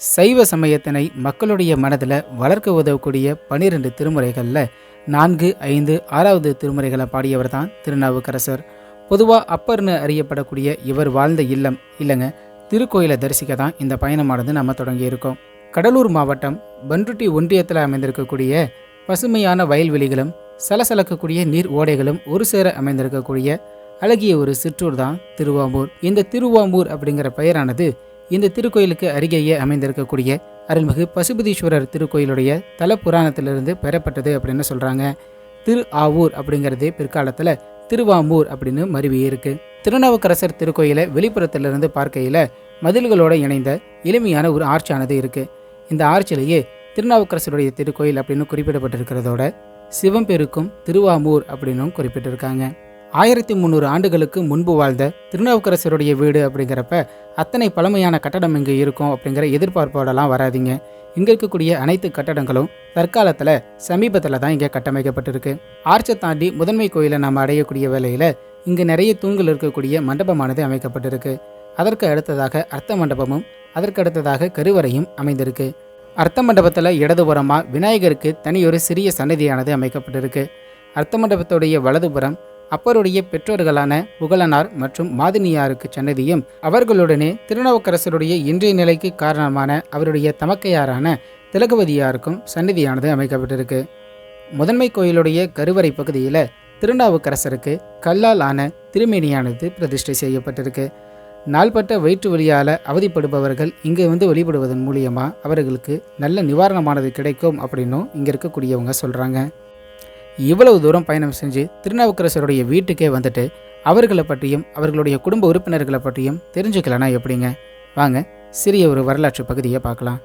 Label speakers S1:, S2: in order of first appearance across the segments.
S1: சைவ சமயத்தினை மக்களுடைய மனதில் வளர்க்க உதவக்கூடிய பனிரெண்டு திருமுறைகளில் நான்கு ஐந்து ஆறாவது திருமுறைகளை பாடியவர் தான் திருநாவுக்கரசர். பொதுவாக அப்பர்னு அறியப்படக்கூடிய இவர் வாழ்ந்த இல்லம் இல்லைங்க திருக்கோயிலை தரிசிக்க தான் இந்த பயணமானது நம்ம தொடங்கியிருக்கோம் கடலூர் மாவட்டம் பன்ருட்டி ஒன்றியத்தில் அமைந்திருக்கக்கூடிய பசுமையான வயல்வெளிகளும் சலசலக்கக்கூடிய நீர் ஓடைகளும் ஒரு சேர அமைந்திருக்கக்கூடிய அழகிய ஒரு சிற்றூர் தான் திருவாம்பூர். இந்த திருவாம்பூர் அப்படிங்கிற பெயரானது இந்த திருக்கோயிலுக்கு அருகேயே அமைந்திருக்கக்கூடிய அருள்மிகு பசுபதீஸ்வரர் திருக்கோயிலுடைய தல புராணத்திலிருந்து பெறப்பட்டது அப்படின்னு சொல்கிறாங்க திரு ஆவூர் அப்படிங்கிறது பிற்காலத்தில் திருவாமூர் அப்படின்னு மருவி இருக்கு. திருநாவுக்கரசர் திருக்கோயிலை வெளிப்புறத்திலிருந்து பார்க்கையில் மதில்களோடு இணைந்த எளிமையான ஒரு ஆர்ச்சானது இருக்குது இந்த ஆர்ச்சிலேயே திருநாவுக்கரசருடைய திருக்கோயில் அப்படின்னு குறிப்பிடப்பட்டிருக்கிறதோட சிவம்பெருக்கும் திருவாமூர் அப்படின்னும் குறிப்பிட்டிருக்காங்க. ஆயிரத்தி முந்நூறு ஆண்டுகளுக்கு முன்பு வாழ்ந்த திருநாவுக்கரசருடைய வீடு அப்படிங்கிறப்ப அத்தனை பழமையான கட்டடம் இங்கே இருக்கும் அப்படிங்கிற எதிர்பார்ப்போடலாம் வராதீங்க. இங்கே இருக்கக்கூடிய அனைத்து கட்டடங்களும் தற்காலத்தில் சமீபத்தில் தான் இங்கே கட்டமைக்கப்பட்டிருக்கு. ஆர்ச்சை தாண்டி முதன்மை கோயிலை நாம் அடையக்கூடிய வேலையில் இங்கே நிறைய தூண்கள் இருக்கக்கூடிய மண்டபமானது அமைக்கப்பட்டிருக்கு. அதற்கு அடுத்ததாக அர்த்த மண்டபமும் அதற்கு அடுத்ததாக கருவறையும் அமைந்திருக்கு. அர்த்த மண்டபத்தில் இடதுபுறமாக விநாயகருக்கு தனியொரு சிறிய சன்னதியானது அமைக்கப்பட்டிருக்கு. அர்த்த மண்டபத்துடைய வலதுபுறம் அப்பருடைய பெற்றோர்களான புகழனார் மற்றும் மாதினியாருக்கு சன்னதியும் அவர்களுடனே திருநாவுக்கரசருடைய இன்றைய நிலைக்கு காரணமான அவருடைய தமக்கையாரான திலகவதியாருக்கும் சன்னதியானது அமைக்கப்பட்டிருக்கு. முதன்மை கோயிலுடைய கருவறை பகுதியில் திருநாவுக்கரசருக்கு கல்லால் ஆன திருமேனியானது பிரதிஷ்டை செய்யப்பட்டிருக்கு. நாள்பட்ட வயிற்று வலியால் அவதிப்படுபவர்கள் இங்கே வந்து வழிபடுவதன் மூலியமாக அவர்களுக்கு நல்ல நிவாரணமானது கிடைக்கும் அப்படின்னும் இங்கே இருக்கக்கூடியவங்க சொல்கிறாங்க இவ்வளவு தூரம் பயணம் செஞ்சு திருநாவுக்கரசருடைய வீட்டுக்கே வந்துட்டு அவர்களை பற்றியும் அவர்களுடைய குடும்ப உறுப்பினர்களை பற்றியும் தெரிஞ்சுக்கலனா எப்படிங்க? வாங்க சிறிய ஒரு வரலாற்று பகுதியை பார்க்கலாம்.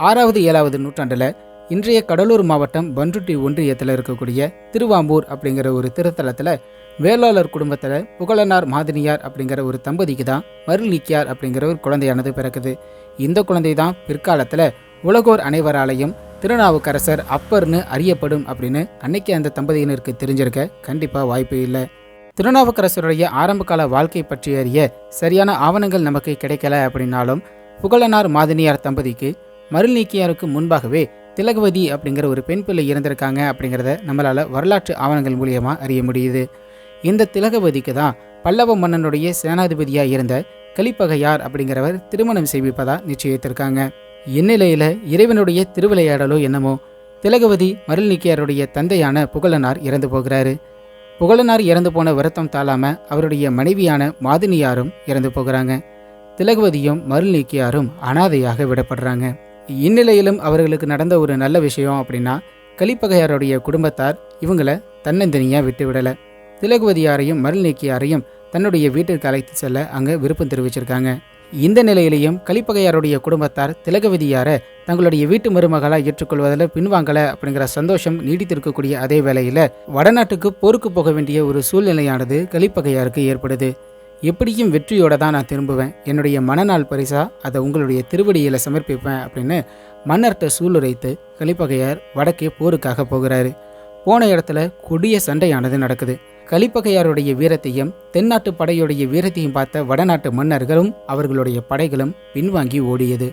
S1: ஆறாவது ஏழாவது நூற்றாண்டில் இன்றைய கடலூர் மாவட்டம் பன்ருட்டி ஒன்றியத்தில் இருக்கக்கூடிய திருவாம்பூர் அப்படிங்கிற ஒரு திருத்தலத்தில் வேளாளர் குடும்பத்தில் புகழனார் மாதினியார் அப்படிங்கிற ஒரு தம்பதிக்கு தான் மருளிக்கியார் அப்படிங்கிற ஒரு குழந்தையானது பிறக்குது. இந்த குழந்தை தான் பிற்காலத்தில் உலகோர் அனைவராலையும் திருநாவுக்கரசர் அப்பர்னு அறியப்படும் அப்படின்னு அன்னைக்கு அந்த தம்பதியினருக்கு தெரிஞ்சிருக்க கண்டிப்பாக வாய்ப்பு இல்லை. திருநாவுக்கரசருடைய ஆரம்பகால வாழ்க்கை பற்றி அறிய சரியான ஆவணங்கள் நமக்கு கிடைக்கல அப்படின்னாலும் புகழனார் மாதினியார் தம்பதிக்கு மருள் நீக்கியாருக்கு முன்பாகவே திலகவதி அப்படிங்கிற ஒரு பெண் பிள்ளை இறந்திருக்காங்க அப்படிங்கிறத நம்மளால் வரலாற்று ஆவணங்கள் மூலியமாக அறிய முடியுது. இந்த திலகவதிக்கு தான் பல்லவ மன்னனுடைய சேனாதிபதியாக இருந்த கலிப்பகையார் அப்படிங்கிறவர் திருமணம் செய்விப்பதா நிச்சயித்திருக்காங்க. இந்நிலையில் இறைவனுடைய திருவிளையாடலோ என்னமோ திலகவதி மருள்நீக்கியாருடைய தந்தையான புகழனார் இறந்து போகிறாரு. புகழனார் இறந்து போன வருத்தம் தாழாமல் அவருடைய மனைவியான மாதினியாரும் இறந்து போகிறாங்க. திலகவதியும் மருள்நீக்கியாரும் அனாதையாக விடப்படுறாங்க. இந்நிலையிலும் அவர்களுக்கு நடந்த ஒரு நல்ல விஷயம் அப்படின்னா கலிப்பகையாருடைய குடும்பத்தார் இவங்கள தன்னந்தனியாக விட்டு விடலை. திலகவதியாரையும் மருள்நீக்கியாரையும் தன்னுடைய வீட்டிற்கு அழைத்து செல்ல அங்கே விருப்பம் தெரிவிச்சிருக்காங்க. இந்த நிலையிலையும் கலிப்பகையாருடைய குடும்பத்தார் திலகவதியாரை தங்களுடைய வீட்டு மருமகளாக ஏற்றுக்கொள்வதில் பின்வாங்கலை அப்படிங்கிற சந்தோஷம் நீடித்திருக்கக்கூடிய அதே வேளையில் வடநாட்டுக்கு போருக்கு போக வேண்டிய ஒரு சூழ்நிலையானது கலிப்பகையாருக்கு ஏற்படுது. எப்படியும் வெற்றியோட தான் நான் திரும்புவேன். என்னுடைய மனநாள் பரிசா அதை உங்களுடைய திருவடியில் சமர்ப்பிப்பேன் அப்படின்னு மன்னர்கிட்ட சூளுரைத்து கலிப்பகையார் வடக்கே போருக்காக போகிறாரு. போன இடத்துல கொடிய சண்டையானது நடக்குது. கலிப்பகையாருடைய வீரத்தையும் தென்னாட்டு படையுடைய வீரத்தையும் பார்த்த வடநாட்டு மன்னர்களும் அவர்களுடைய படைகளும் பின்வாங்கி ஓடியது.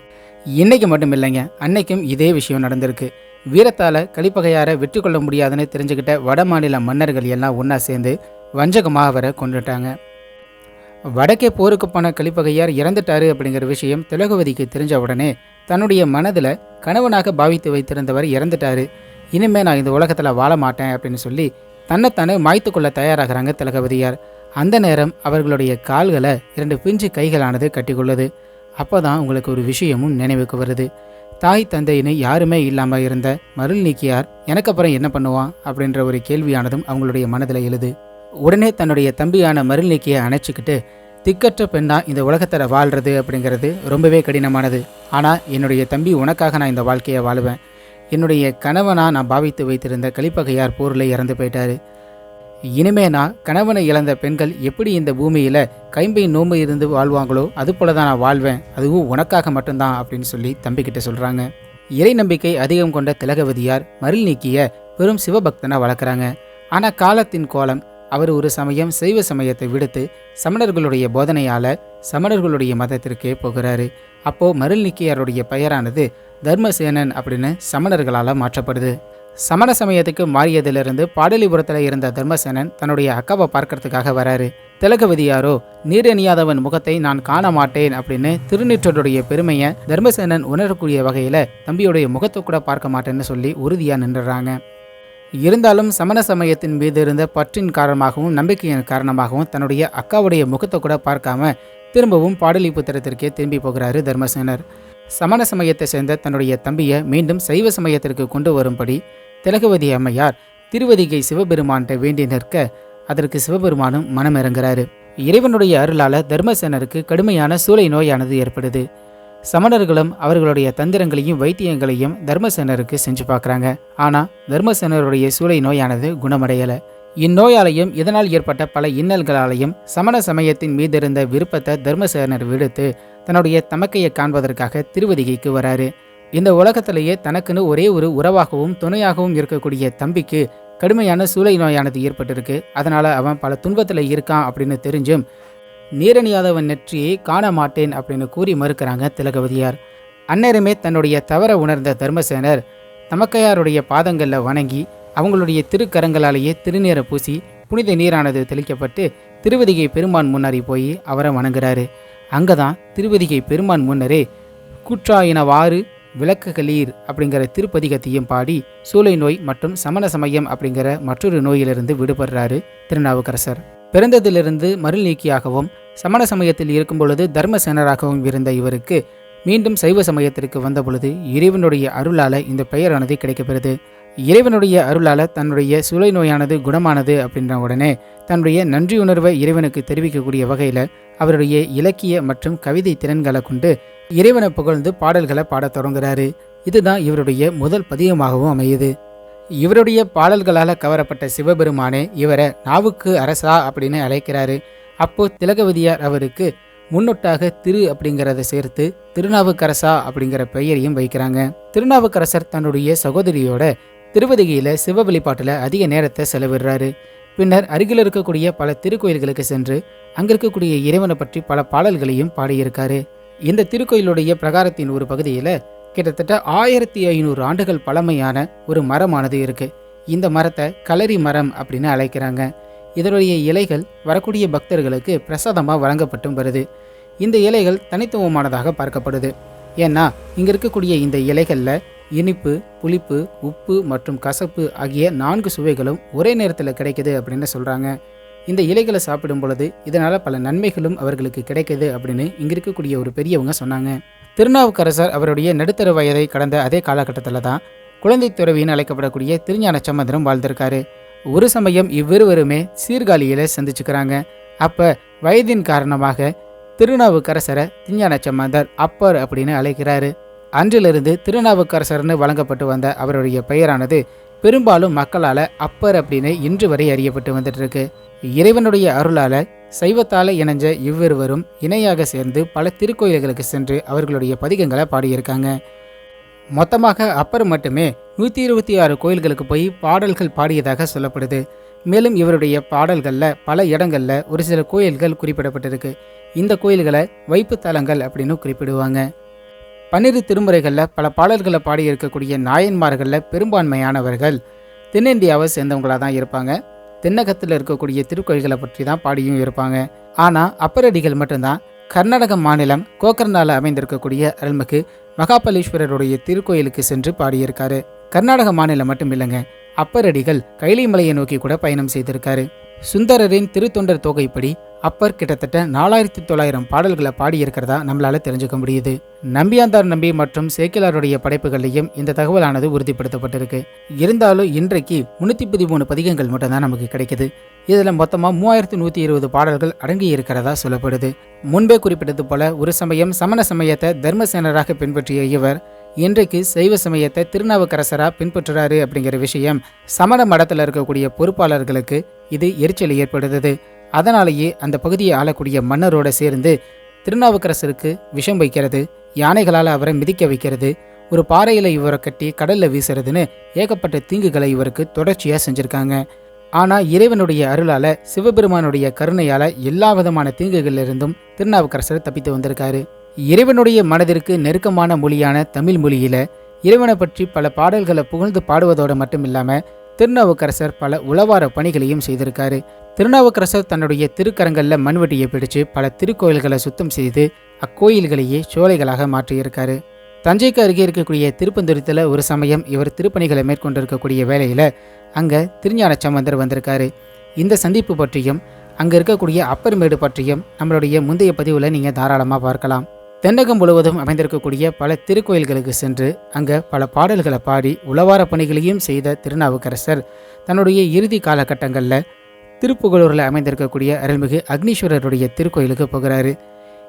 S1: இன்னைக்கு மட்டும் இல்லைங்க அன்னைக்கும் இதே விஷயம் நடந்திருக்கு. வீரத்தால் கலிப்பகையாரை வெற்றி கொள்ள முடியாதுன்னு தெரிஞ்சுக்கிட்ட வட மாநில மன்னர்கள் எல்லாம் ஒன்றா சேர்ந்து வஞ்சகமாக அவரை கொண்டுட்டாங்க வடக்கே போருக்கு போன கலிப்பகையார் இறந்துட்டாரு அப்படிங்கிற விஷயம் திலகவதிக்கு தெரிஞ்ச உடனே தன்னுடைய மனதில் கணவனாக பாவித்து வைத்திருந்தவர் இறந்துட்டாரு. இனிமே நான் இந்த உலகத்தில் வாழ மாட்டேன் அப்படின்னு சொல்லி தன்னைத்தானே மாய்த்து கொள்ள தயாராகிறாங்க திலகவதியார். அந்த நேரம் அவர்களுடைய கால்களை இரண்டு பிஞ்சு கைகளானது கட்டிக்கொள்ளுது. அப்போ தான் உங்களுக்கு ஒரு விஷயமும் நினைவுக்கு வருது. தாய் தந்தையினு யாருமே இல்லாமல் இருந்த மருள் நீக்கியார் எனக்கு அப்புறம் என்ன பண்ணுவான்? அப்படின்ற ஒரு கேள்வியானதும் அவங்களுடைய மனதில் எழுது. உடனே தன்னுடைய தம்பியான மருள் நீக்கியை அணைச்சிக்கிட்டு திக்கற்ற பெண்ணா இந்த உலகத்தில் வாழ்றது அப்படிங்கிறது ரொம்பவே கடினமானது. ஆனால் என்னுடைய தம்பி உனக்காக நான் இந்த வாழ்க்கையை வாழுவேன். என்னுடைய கணவனாக நான் பாவித்து வைத்திருந்த கலிப்பகையார் போரில் இறந்து போயிட்டாரு. இனிமே நான் கணவனை இழந்த பெண்கள் எப்படி இந்த பூமியில் கைம்பை நோம்பு இருந்து வாழ்வாங்களோ அது போல தான் நான் வாழ்வேன். அதுவும் உனக்காக மட்டும்தான் அப்படின்னு சொல்லி தம்பிக்கிட்ட சொல்கிறாங்க இறை நம்பிக்கை அதிகம் கொண்ட திலகவதியார் மருள் நீக்கிய பெரும் சிவபக்தனை வளர்க்குறாங்க. ஆனால் காலத்தின் கோலம் அவர் ஒரு சமயம் சைவ சமயத்தை விடுத்து சமணர்களுடைய போதனையால் சமணர்களுடைய மதத்திற்கே போகிறாரு. அப்போ மருள்நிக்கியாருடைய பெயரானது தர்மசேனன் அப்படின்னு சமணர்களால் மாற்றப்படுது. சமண சமயத்துக்கு மாறியதிலிருந்து பாடலிபுரத்தில் இருந்த தர்மசேனன் தன்னுடைய அக்காவை பார்க்கறதுக்காக வராரு. திலகவதியாரோ நீரணியாதவன் முகத்தை நான் காண மாட்டேன் அப்படின்னு திருநீற்றருடைய பெருமையை தர்மசேனன் உணரக்கூடிய வகையில் தம்பியுடைய முகத்தை கூட பார்க்க மாட்டேன்னு சொல்லி உறுதியாக நின்றுறாங்க. இருந்தாலும் சமண சமயத்தின் மீது இருந்த பற்றின் காரணமாகவும் நம்பிக்கையின் காரணமாகவும் தன்னுடைய அக்காவுடைய முகத்தை கூட பார்க்காம திரும்பவும் பாடலிபுத்திரத்திற்கே திரும்பி போகிறாரு தர்மசேனர். சமண சமயத்தை சேர்ந்த தன்னுடைய தம்பியை மீண்டும் சைவ சமயத்திற்கு கொண்டு வரும்படி திலகவதி அம்மையார் திருவதிகை சிவபெருமான்கிட்ட வேண்டி நிற்க அதற்கு சிவபெருமானும் மனமிறங்குறாரு. இறைவனுடைய அருளால தர்மசேனருக்கு கடுமையான சூளை நோயானது ஏற்படுது. சமணர்களும் அவர்களுடைய தந்திரங்களையும் வைத்தியங்களையும் தர்மசேனருக்கு செஞ்சு பார்க்குறாங்க. ஆனால் தர்மசேனருடைய சூளை நோயானது குணமடையலை. இந்நோயாலையும் இதனால் ஏற்பட்ட பல இன்னல்களாலையும் சமண சமயத்தின் மீதிருந்த விருப்பத்தை தர்மசேனர் விடுத்து தன்னுடைய தமக்கையை காண்பதற்காக திருவதிகைக்கு வராரு. இந்த உலகத்திலேயே தனக்குன்னு ஒரே ஒரு உறவாகவும் துணையாகவும் இருக்கக்கூடிய தம்பிக்கு கடுமையான சூளை நோயானது ஏற்பட்டிருக்கு. அதனால் அவன் பல துன்பத்தில் இருக்கான் அப்படின்னு தெரிஞ்சும் நீரணியாதவன் நெற்றியை காண மாட்டேன் அப்படின்னு கூறி மறுக்கிறாங்க திலகவதியார். அந்நேரமே தன்னுடைய தவற உணர்ந்த தர்மசேனர் தமக்கையாருடைய பாதங்களில் வணங்கி அவங்களுடைய திருக்கரங்களாலேயே திருநீரை பூசி புனித நீரானது தெளிக்கப்பட்டு திருவதிகை பெருமான் முன்னாரி போய் அவரை வணங்குறாரு. அங்கே தான் திருவதிகை பெருமான் முன்னரே கூற்றாயினவாறு விளக்குகளீர் அப்படிங்கிற திருப்பதிகத்தையும் பாடி சூளை நோய் மற்றும் சமண சமயம் அப்படிங்கிற மற்றொரு நோயிலிருந்து விடுபடுறாரு திருநாவுக்கரசர். பிறந்ததிலிருந்து மருள் நீக்கியாகவும் சமண சமயத்தில் இருக்கும் பொழுது தர்மசேனராகவும் இருந்த இவருக்கு மீண்டும் சைவ சமயத்திற்கு வந்த பொழுது இறைவனுடைய அருளால இந்த பெயரானது கிடைக்கப்பெறுது. இறைவனுடைய அருளால தன்னுடைய சுலை நோயானது குணமானது அப்படின்ற உடனே தன்னுடைய நன்றியுணர்வை இறைவனுக்கு தெரிவிக்கக்கூடிய வகையில் அவருடைய இலக்கிய மற்றும் கவிதை திறன்களை கொண்டு இறைவனை புகழ்ந்து பாடல்களை பாடத் தொடங்குறாரு. இதுதான் இவருடைய முதல் பதியமாகவும் அமையுது. இவருடைய பாடல்களால் கவரப்பட்ட சிவபெருமானே இவரை நாவுக்கு அரசா அப்படின்னு அழைக்கிறாரு. அப்போ திலகவதியார் அவருக்கு முன்னொட்டாக திரு அப்படிங்கிறத சேர்த்து திருநாவுக்கரசா அப்படிங்கிற பெயரையும் வைக்கிறாங்க. திருநாவுக்கரசர் தன்னுடைய சகோதரியோட திருவதிகையில் சிவ வழிபாட்டில் அதிக நேரத்தை செலவிடுறாரு. பின்னர் அருகில் இருக்கக்கூடிய பல திருக்கோயில்களுக்கு சென்று அங்கே இருக்கக்கூடிய இறைவனை பற்றி பல பாடல்களையும் பாடியிருக்காரு. இந்த திருக்கோயிலுடைய பிரகாரத்தின் ஒரு பகுதியில் கிட்டத்தட்ட ஆயிரத்தி ஐநூறு ஆண்டுகள் பழமையான ஒரு மரமானது இருக்கு. இந்த மரத்தை களரி மரம் அப்படின்னு அழைக்கிறாங்க. இதனுடைய இலைகள் வரக்கூடிய பக்தர்களுக்கு பிரசாதமாக வழங்கப்பட்டும் வருது இந்த இலைகள் தனித்துவமானதாக பார்க்கப்படுது. ஏன்னா இங்கே இருக்கக்கூடிய இந்த இலைகளில் இனிப்பு புளிப்பு உப்பு மற்றும் கசப்பு ஆகிய நான்கு சுவைகளும் ஒரே நேரத்தில் கிடைக்குது அப்படின்னு சொல்கிறாங்க இந்த இலைகளை சாப்பிடும் பொழுது இதனால் பல நன்மைகளும் அவர்களுக்கு கிடைக்குது அப்படின்னு இங்கே இருக்கக்கூடிய ஒரு பெரியவங்க சொன்னாங்க. திருநாவுக்கரசர் அவருடைய நடுத்தர வயதை கடந்த அதே காலகட்டத்தில் தான் குழந்தை துறவின்னு அழைக்கப்படக்கூடிய திருஞான சம்பந்தரம் வாழ்ந்திருக்காரு. ஒரு சமயம் இவ்விருவருமே சீர்காழியில சந்திச்சுக்கிறாங்க. அப்ப வயதின் காரணமாக திருநாவுக்கரசரை திருஞான சம்பந்தர் அப்பர் அப்படின்னு அழைக்கிறாரு. அன்றிலிருந்து திருநாவுக்கரசர்னு வழங்கப்பட்டு வந்த அவருடைய பெயரானது பெரும்பாலும் மக்களால் அப்பர் அப்படின்னு இன்று வரை அறியப்பட்டு வந்துட்டு இருக்கு இறைவனுடைய அருளால சைவத்தால இணைஞ்ச இவ்விருவரும் இணையாக சேர்ந்து பல திருக்கோயில்களுக்கு சென்று அவர்களுடைய பதிகங்களை பாடியிருக்காங்க. மொத்தமாக அப்பர் மட்டுமே நூற்றி இருபத்தி ஆறு கோயில்களுக்கு போய் பாடல்கள் பாடியதாக சொல்லப்படுது. மேலும் இவருடைய பாடல்களில் பல இடங்களில் ஒரு சில கோயில்கள் குறிப்பிடப்பட்டிருக்கு. இந்த கோயில்களை வைப்பு தலங்கள் அப்படின்னு குறிப்பிடுவாங்க. பன்னிரு திருமுறைகளில் பல பாடல்களை பாடியிருக்கக்கூடிய நாயன்மார்களில் பெரும்பான்மையானவர்கள் தென்னிந்தியாவை சேர்ந்தவங்களாக தான் இருப்பாங்க. தென்னகத்தில் இருக்கக்கூடிய திருக்கோயில்களை பற்றி தான் பாடியும் இருப்பாங்க. ஆனால் அப்பரடிகள் மட்டும்தான். கர்நாடக மாநிலம் கோக்கர்னால அமைந்திருக்கக்கூடிய அருள்மிகு மகாபலீஸ்வரருடைய திருக்கோயிலுக்கு சென்று பாடியிருக்காரு. கர்நாடக மாநிலம் மட்டும் இல்லைங்க அப்பரடிகள் கைலிமலையை நோக்கி கூட பயணம் செய்திருக்காரு. சுந்தரரின் திருத்தொண்டர் தொகைப்படி அப்பர் கிட்டத்தட்ட நாலாயிரத்தி தொள்ளாயிரம் பாடல்களை பாடியிருக்கிறதா நம்மளால தெரிஞ்சுக்க முடியுது. நம்பியாந்தார் நம்பி மற்றும் சேக்கிலாருடைய படைப்புகள்லையும் இந்த தகவலானது உறுதிப்படுத்தப்பட்டிருக்கு. இருந்தாலும் இன்றைக்கு முன்னூற்றி பதிமூணு பதிகங்கள் மட்டும்தான் நமக்கு கிடைக்குது. இதில் மொத்தமாக மூவாயிரத்தி நூற்றி இருபது பாடல்கள் அடங்கி இருக்கிறதா சொல்லப்படுது. முன்பே குறிப்பிட்டது போல ஒரு சமயம் சமண சமயத்தை தர்மசேனராக பின்பற்றிய இவர் இன்றைக்கு சைவ சமயத்தை திருநாவுக்கரசராக பின்பற்றுறாரு அப்படிங்கிற விஷயம் சமண மடத்தில் இருக்கக்கூடிய பொறுப்பாளர்களுக்கு இது எரிச்சலை ஏற்படுத்தது. அதனாலேயே அந்த பகுதியை ஆளக்கூடிய மன்னரோட சேர்ந்து திருநாவுக்கரசருக்கு விஷம் வைக்கிறது யானைகளால் அவரை மிதிக்க வைக்கிறது ஒரு பாறையில் இவரை கட்டி கடலில் வீசுறதுன்னு ஏகப்பட்ட தீங்குகளை இவருக்கு தொடர்ச்சியாக செஞ்சுருக்காங்க. ஆனால் இறைவனுடைய அருளால சிவபெருமானுடைய கருணையால எல்லா விதமான தீங்குகளிலிருந்தும் திருநாவுக்கரசர் தப்பித்து வந்திருக்காரு. இறைவனுடைய மனதிற்கு நெருக்கமான மொழியான தமிழ் மொழியில இறைவனை பற்றி பல பாடல்களை புகழ்ந்து பாடுவதோடு மட்டும் இல்லாமல் திருநாவுக்கரசர் பல உளவார பணிகளையும் செய்திருக்காரு. திருநாவுக்கரசர் தன்னுடைய திருக்கரங்களில் மண்வெட்டியை பிடிச்சு பல திருக்கோயில்களை சுத்தம் செய்து அக்கோயில்களையே சோலைகளாக மாற்றியிருக்காரு. தஞ்சைக்கு அருகே இருக்கக்கூடிய திருப்பந்துரத்தில் ஒரு சமயம் இவர் திருப்பணிகளை மேற்கொண்டிருக்கக்கூடிய வேளையில் அங்கே திருஞான சம்பந்தர் வந்திருக்காரு. இந்த சந்திப்பு பற்றியும் அங்கே இருக்கக்கூடிய அப்பர்மேடு பற்றியும் நம்மளுடைய முந்தைய பதிவில் நீங்கள் தாராளமாக பார்க்கலாம். தென்னகம் முழுவதும் அமைந்திருக்கக்கூடிய பல திருக்கோயில்களுக்கு சென்று அங்கே பல பாடல்களை பாடி உளவார பணிகளையும் செய்த திருநாவுக்கரசர். தன்னுடைய இறுதி காலகட்டங்களில் திருப்புகலூரில் அமைந்திருக்கக்கூடிய அருள்மிகு அக்னீஸ்வரருடைய திருக்கோயிலுக்கு போகிறாரு.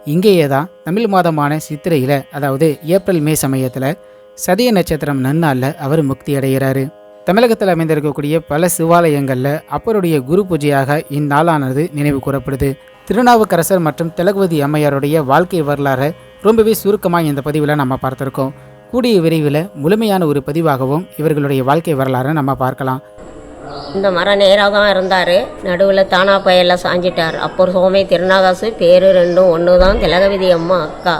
S1: இங்கேயே தான் தமிழ் மாதமான சித்திரையில் அதாவது ஏப்ரல் மே சமயத்தில் சதய நட்சத்திரம் நன்னாளில் அவர் முக்தி அடைகிறாரு. தமிழகத்தில் அமைந்திருக்கக்கூடிய பல சிவாலயங்களில் அப்பருடைய குரு பூஜையாக இந்நாளானது நினைவு கூறப்படுது. திருநாவுக்கரசர் மற்றும் திலகவதி அம்மையாருடைய வாழ்க்கை வரலாறை ரொம்பவே சுருக்கமாக இந்த பதிவில் நம்ம பார்த்துருக்கோம். கூடிய விரைவில் முழுமையான ஒரு பதிவாகவும் இவர்களுடைய வாழ்க்கை வரலாறை நம்ம பார்க்கலாம்.
S2: இந்த மரம் நேராக தான் இருந்தார். நடுவில் தானா பயலில் சாஞ்சிட்டார். அப்பர் சோமே திருநாகாசு பேர் ரெண்டும் ஒன்று தான் திலகவிதி அம்மா அக்கா.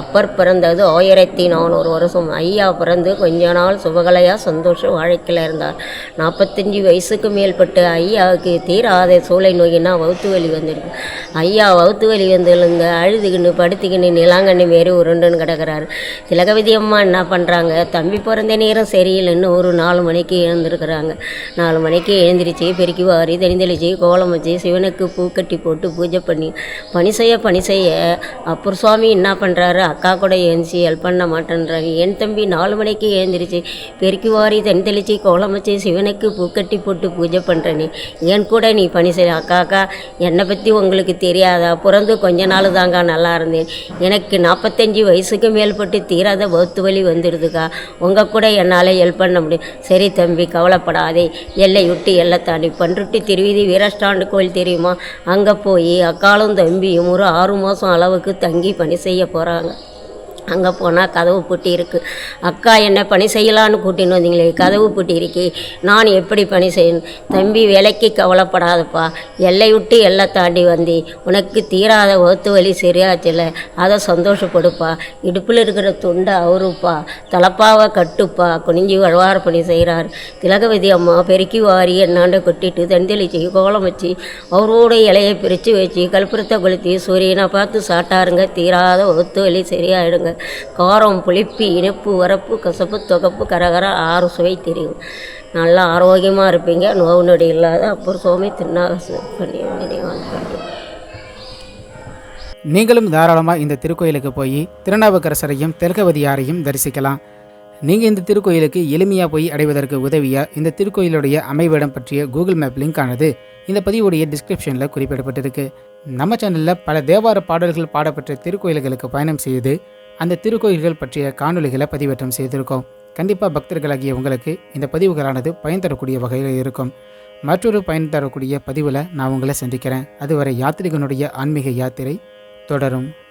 S2: அப்பர் பிறந்தது ஆயிரத்தி நானூறு வருஷம். ஐயா பிறந்து கொஞ்ச நாள் சுபகலையாக சந்தோஷ வாழ்க்கையில் இருந்தார். நாற்பத்தஞ்சு வயசுக்கு மேல்பட்டு ஐயாவுக்கு தீராத சூளை நோயினா வவுத்து வலி வந்துருக்கு. ஐயா வவுத்து வலி வந்துலுங்க அழுதுகின்னு படுத்துக்கின்னு நிலாங்கண்ணி மாரி உருண்டுன்னு கிடக்கிறாரு. திலகவதி அம்மா என்ன பண்ணுறாங்க தம்பி பிறந்த நேரம் சரியில்லைன்னு ஒரு நாலு மணிக்கு எழுந்திருக்கிறாங்க. நாலு மணிக்கு எழுந்திரிச்சு பெருக்கி வாரி தனித்தளிச்சு கோலம் வச்சு சிவனுக்கு பூக்கட்டி போட்டு பூஜை பண்ணி பணி செய்ய பணி செய்ய அப்புறம் சுவாமி என்ன பண்ணுறாரு அக்கா கூட எழுந்துச்சி ஹெல்ப் பண்ண மாட்டேன்றாங்க. என் தம்பி நாலு மணிக்கு எழுந்திரிச்சு பெருக்கி வாரி தனி தெளிச்சு கோலம் வச்சு சிவனுக்கு பூக்கட்டி போட்டு பூஜை பண்ணுறேன்னு என் கூட நீ பணி செய்ய அக்கா அக்கா. என்னை பற்றி உங்களுக்கு தெரியாதா? பிறந்து கொஞ்ச நாள் தாங்க நல்லா இருந்தேன். எனக்கு நாற்பத்தஞ்சு வயசுக்கு மேல்பட்டு தீராத வகுத்து வலி வந்துடுதுக்கா. உங்கள் கூட என்னால் ஹெல்ப் பண்ண முடியும். சரி தம்பி கவலைப்படாதே. எல்லை விட்டு எல்லை தாண்டி பன்ருட்டி திருவிதி வீரஸ்டாண்டு கோயில் தெரியுமா? அங்கே போய் அக்காலும் தம்பியும் ஒரு ஆறு மாதம் அளவுக்கு தங்கி பணி செய்ய போகிறாங்க அங்கே போனால் கதவு பூட்டி இருக்கு. அக்கா என்ன பணி செய்யலான்னு கூட்டின்னு வந்தீங்களே? கதவு பூட்டி இருக்கே. நான் எப்படி பணி செய்யணும்? தம்பி வேலைக்கு கவலைப்படாதப்பா. எல்லை விட்டு எல்லை தாண்டி வந்தி. உனக்கு தீராத ஒத்து வலி சரியாச்சில்ல? அதை சந்தோஷப்படுப்பா. இடுப்பில் இருக்கிற துண்டை அவருப்பா தலப்பாவை கட்டுப்பா. குனிஞ்சி வழவார பணி செய்கிறார் திலகவதி அம்மா பெருக்கி வாரி என்னாண்டு கொட்டிட்டு தந்தளிச்சு கோலம் வச்சு அவரோட இலையை பிரித்து வச்சு கல்புரத்தை கொளுத்தி சூரியனை பார்த்து சாட்டாருங்க. தீராத ஒத்து வலி சரியாயிடுங்க. காரம் புளிப்பு இனிப்பு வரப்பு கசப்பு தொகப்பு கரகர ஆறு சுவை தெரியும். நல்லா ஆரோக்கியமாக இருப்பீங்க. நோவு நொடி இல்லாத அப்புறம் சுவாமி திருநாக பண்ணி
S1: நீங்களும் தாராளமாக இந்த திருக்கோயிலுக்கு போய் திருநாவுக்கரசரையும் தெற்கவதியாரையும் தரிசிக்கலாம். நீங்கள் இந்த திருக்கோயிலுக்கு எளிமையாக போய் அடைவதற்கு உதவியாக இந்த திருக்கோயிலுடைய அமைவிடம் பற்றிய கூகுள் மேப் லிங்க் ஆனது இந்த பதிவுடைய டிஸ்கிரிப்ஷனில் குறிப்பிடப்பட்டிருக்கு. நம்ம சேனலில் பல தேவார பாடல்கள் பாடப்பெற்ற திருக்கோயில்களுக்கு பயணம் செய்து அந்த திருக்கோயில்கள் பற்றிய காணொளிகளை பதிவேற்றம் செய்திருக்கோம். கண்டிப்பாக பக்தர்களாகிய உங்களுக்கு இந்த பதிவுகளானது பயன் தரக்கூடிய வகையில் இருக்கும். மற்றொரு பயன் தரக்கூடிய பதிவில் நான் உங்களை சந்திக்கிறேன். அதுவரை யாத்ரிகனுடைய ஆன்மீக யாத்திரை தொடரும்.